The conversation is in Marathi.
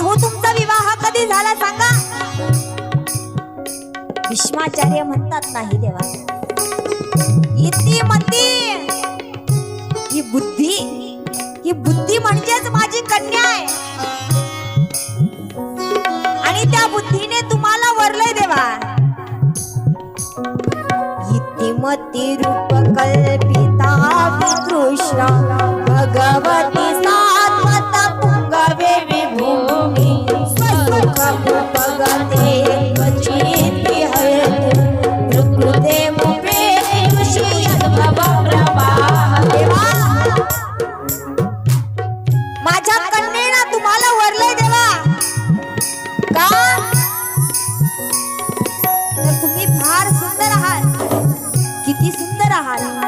अहो तुमचा विवाह कधी झाला सांगा? भीष्माचार्य म्हणतात नाही देवा. इति मती. ही बुद्धी ही बुद्धी म्हणजेच माझी कन्या आहे. आणि त्या बुद्धीने तुम्हाला वरलंय देवा. इतिमती रूप कल्पिता माझ्या कन्येना तुम्हाला वरले देवा. का? तर तुम्ही फार सुंदर आहात. किती सुंदर आहात.